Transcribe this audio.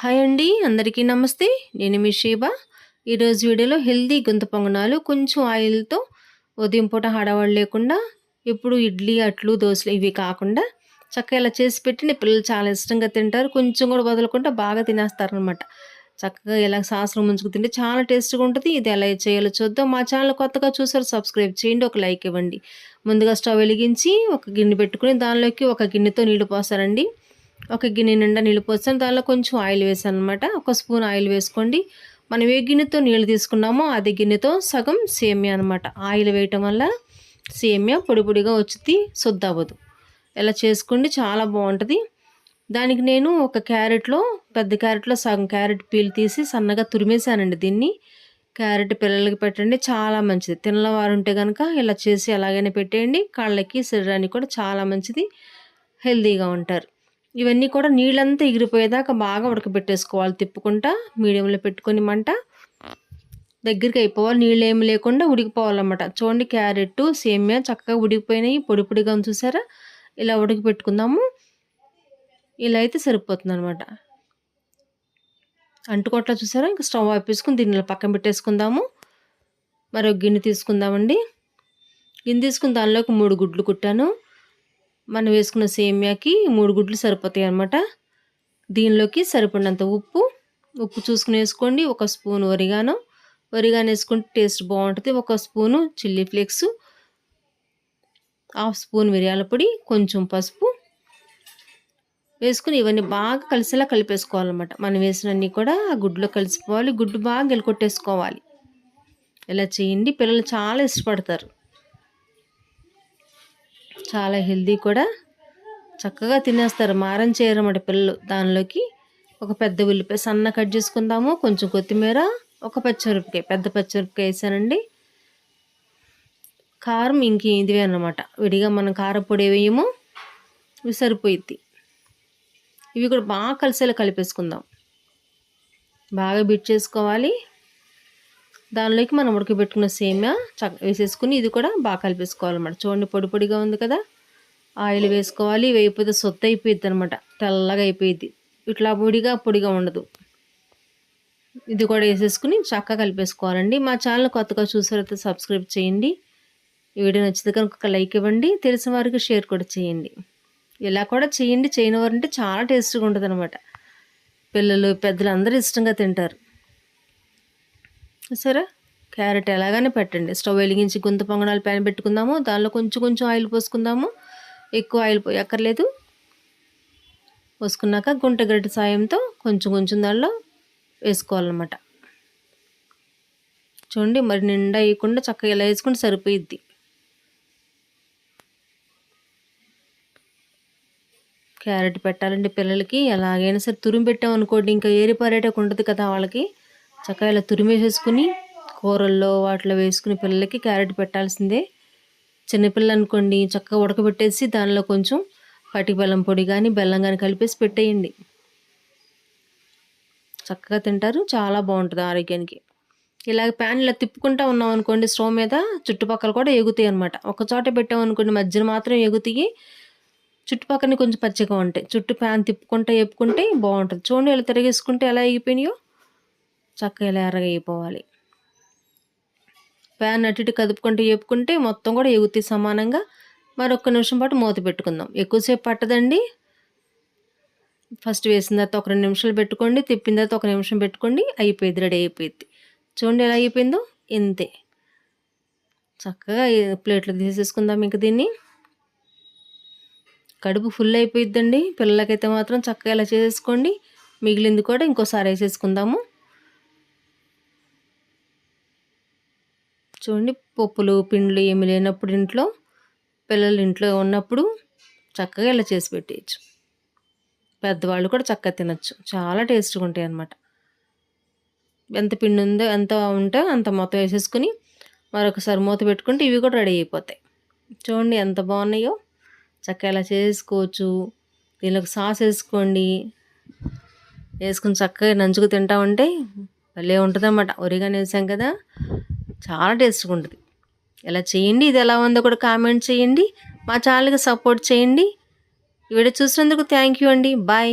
Hi అండి అందరికీ నమస్తే. నేను మీ షేబా. ఈరోజు వీడియోలో హెల్దీ గుంత పొంగనాలు కొంచెం ఆయిల్తో ఉదయం పూట హడావాడు లేకుండా ఎప్పుడు ఇడ్లీ అట్లు దోశలు ఇవి కాకుండా చక్కగా ఇలా చేసి పెట్టి పిల్లలు చాలా ఇష్టంగా తింటారు. కొంచెం కూడా వదలకుండా బాగా తినేస్తారనమాట చక్కగా ఇలా సాసలు ముంచుకు తింటే చాలా టేస్ట్గా ఉంటుంది. ఇది ఎలా చేయాలో చూద్దాం. మా ఛానల్ కొత్తగా చూసారు సబ్స్క్రైబ్ చేయండి. ఒక లైక్ ఇవ్వండి. ముందుగా స్టవ్ వెలిగించి ఒక గిన్నె పెట్టుకుని దానిలోకి ఒక గిన్నెతో నీళ్ళు పోసారండి ఒక గిన్నె నిండా నీళ్ళు పోసాను దానిలో కొంచెం ఆయిల్ వేసాను అనమాట ఒక స్పూన్ ఆయిల్ వేసుకోండి. మనం ఏ గిన్నెతో నీళ్ళు తీసుకున్నామో అదే గిన్నెతో సగం సేమియా అనమాట ఆయిల్ వేయటం వల్ల సేమియా పొడి పొడిగా వచ్చి శుద్ధ అవ్వదు ఇలా చేసుకోండి చాలా బాగుంటుంది. దానికి నేను ఒక క్యారెట్లో పెద్ద క్యారెట్లో సగం క్యారెట్ పీల్ తీసి సన్నగా తురిమేశానండి దీన్ని. క్యారెట్ పిల్లలకి పెట్టండి చాలా మంచిది. తినలవారు ఉంటే కనుక ఇలా చేసి అలాగైనా పెట్టేయండి. కాళ్ళకి శరీరానికి కూడా చాలా మంచిది. హెల్తీగా ఉంటారు. ఇవన్నీ కూడా నీళ్ళంతా ఎగిరిపోయేదాకా బాగా ఉడకబెట్టేసుకోవాలి. తిప్పుకుంటా మీడియంలో పెట్టుకొని మంట. దగ్గరికి అయిపోవాలి. నీళ్ళు ఏమి లేకుండా ఉడికిపోవాలన్నమాట. చూడండి క్యారెట్ సేమియా చక్కగా ఉడికిపోయినాయి. పొడి పొడిగా చూసారా? ఇలా ఉడికి పెట్టుకుందాము ఇలా అయితే సరిపోతుంది అనమాట అంటుకోట్లా చూసారా? ఇంకా స్టవ్ ఆపేసుకుని దీన్ని పక్కన పెట్టేసుకుందాము. మరొక గిన్నె తీసుకుందామండి. గిన్నె తీసుకుని దానిలోకి మూడు గుడ్లు కుట్టాను. మనం వేసుకున్న సేమియాకి మూడు గుడ్లు సరిపోతాయి అనమాట దీనిలోకి సరిపడినంత ఉప్పు ఉప్పు చూసుకుని వేసుకోండి ఒక స్పూన్ వరిగాను వరిగాను వేసుకుంటే టేస్ట్ బాగుంటుంది. ఒక spoon chilli flakes half spoon మిరియాల పొడి కొంచెం పసుపు. వేసుకుని ఇవన్నీ బాగా కలిసేలా కలిపేసుకోవాలన్నమాట. మనం వేసినన్నీ కూడా ఆ గుడ్లో కలిసిపోవాలి. గుడ్డు బాగా గెలకొట్టేసుకోవాలి ఇలా చేయండి. పిల్లలు చాలా ఇష్టపడతారు. చాలా హెల్దీ కూడా. చక్కగా తినేస్తారు. మారం చేయరన్నమాట పిల్లలు. దానిలోకి ఒక పెద్ద ఉల్లిపాయ సన్న కట్ చేసుకుందాము. కొంచెం కొత్తిమీర ఒక పచ్చిమిరపకాయ పెద్ద పచ్చిమిరపకాయ వేసానండి. కారం ఇంక ఇదివే అనమాట విడిగా మనం కారపొడి వేయము. ఇవి సరిపోయిద్ది. ఇవి కూడా బాగా కలిసేలా కలిపేసుకుందాం. బాగా బిట్ చేసుకోవాలి. దానిలోకి మనం ఉడకబెట్టుకున్న సేమ్యా చక్క వేసేసుకుని ఇది కూడా బాగా కలిపేసుకోవాలన్నమాట. చూడండి పొడి పొడిగా ఉంది కదా? ఆయిల్ వేసుకోవాలి. వేయిపోతే సొత్త అయిపోయిద్ది అనమాట తెల్లగా అయిపోయిద్ది. ఇట్లా పొడిగా పొడిగా ఉండదు. ఇది కూడా వేసేసుకుని చక్కగా కలిపేసుకోవాలండి. మా ఛానల్ కొత్తగా చూసారైతే సబ్స్క్రైబ్ చేయండి. ఈ వీడియో నచ్చితే కనుక ఒక లైక్ ఇవ్వండి. తెలిసిన వారికి షేర్ కూడా చేయండి. ఇలా కూడా చేయండి. చేయని వారంటే చాలా టేస్ట్గా ఉంటుంది అనమాట పిల్లలు పెద్దలు అందరూ ఇష్టంగా తింటారు. సరే? క్యారెట్ ఎలాగనే పెట్టండి. స్టవ్ వెలిగించి గుంత పొంగనాలు ప్యాన్ పెట్టుకుందాము. దానిలో కొంచెం కొంచెం ఆయిల్ పోసుకుందాము. ఎక్కువ ఆయిల్ పోయక్కర్లేదు పోసుకున్నాక గుంట గరిట సాయంతో కొంచెం కొంచెం దానిలో వేసుకోవాలన్నమాట. చూడండి మరి నిండా వేయకుండా చక్కగా ఇలా వేసుకుంటే సరిపోయిద్ది. క్యారెట్ పెట్టాలండి పిల్లలకి ఎలాగైనా సరే తురిమి పెట్టామనుకోండి ఇంకా ఏరిపారేటకు ఉంటుంది కదా వాళ్ళకి. చక్కగా ఇలా తురిమేసేసుకుని కూరల్లో వాటిలో వేసుకుని పిల్లలకి క్యారెట్ పెట్టాల్సిందే. చిన్నపిల్లలు అనుకోండి చక్కగా ఉడకబెట్టేసి దానిలో కొంచెం పటి బెల్లం పొడి కానీ బెల్లం కానీ కలిపేసి పెట్టేయండి. చక్కగా తింటారు చాలా బాగుంటుంది ఆరోగ్యానికి. ఇలాగ ప్యాన్ ఇలా తిప్పుకుంటా ఉన్నాం అనుకోండి స్టవ్ మీద చుట్టుపక్కల కూడా ఎగుతాయి అనమాట ఒక చోట పెట్టామనుకోండి మధ్యన మాత్రం ఎగుతాయి. చుట్టుపక్కల కొంచెం పచ్చిగా ఉంటాయి. చుట్టూ ప్యాన్ తిప్పుకుంటా వేపుకుంటే బాగుంటుంది. చూడండి ఇలా తిరిగేసుకుంటే ఎలా ఎగిపోయినాయో. చక్కగా ఇలా ఎర్రగా అయిపోవాలి. ప్యాన్ అటు ఇటు కదుపుకుంటూ వేపుకుంటే మొత్తం కూడా ఎగుతి సమానంగా మరొక నిమిషం పాటు మూత పెట్టుకుందాం. ఎక్కువసేపు పట్టదండి. ఫస్ట్ వేసిన తర్వాత ఒక రెండు నిమిషాలు పెట్టుకోండి. తిప్పిన తర్వాత ఒక నిమిషం పెట్టుకోండి. అయిపోయింది రెడీ అయిపోయింది. చూడండి ఎలా అయిపోయిందో. ఇంతే. చక్కగా ప్లేట్లో తీసేసుకుందాం ఇంక దీన్ని. కడుపు ఫుల్ అయిపోయిద్దండి. పిల్లలకైతే మాత్రం చక్కగా ఇలా చేసేసుకోండి. మిగిలింది కూడా ఇంకోసారి వేసేసుకుందాము. చూడండి పప్పులు పిండ్లు ఏమి లేనప్పుడు ఇంట్లో పిల్లలు ఇంట్లో ఉన్నప్పుడు చక్కగా ఇలా చేసి పెట్టేయచ్చు. పెద్దవాళ్ళు కూడా చక్కగా తినచ్చు. చాలా టేస్ట్గా ఉంటాయి అన్నమాట. ఎంత పిండి ఉందో ఎంత ఉంటే అంత మొత్తం వేసేసుకుని మరొకసారి మూత పెట్టుకుంటే ఇవి కూడా రెడీ అయిపోతాయి. చూడండి ఎంత బాగున్నాయో. చక్కగా ఇలా చేసుకోవచ్చు. దీనిలోకి సాస్ వేసుకోండి. వేసుకుని చక్కగా నంచుకు తింటామంటే భలే ఉంటుంది అన్నమాట ఒరిగానే వేసాం కదా. చాలా టేస్ట్గా ఉంటుంది. ఇలా చేయండి ఇది ఎలా ఉందో కూడా కామెంట్ చేయండి మా ఛానల్కి సపోర్ట్ చేయండి. ఈ వీడియో చూసినందుకు థ్యాంక్ యూ అండి. బాయ్.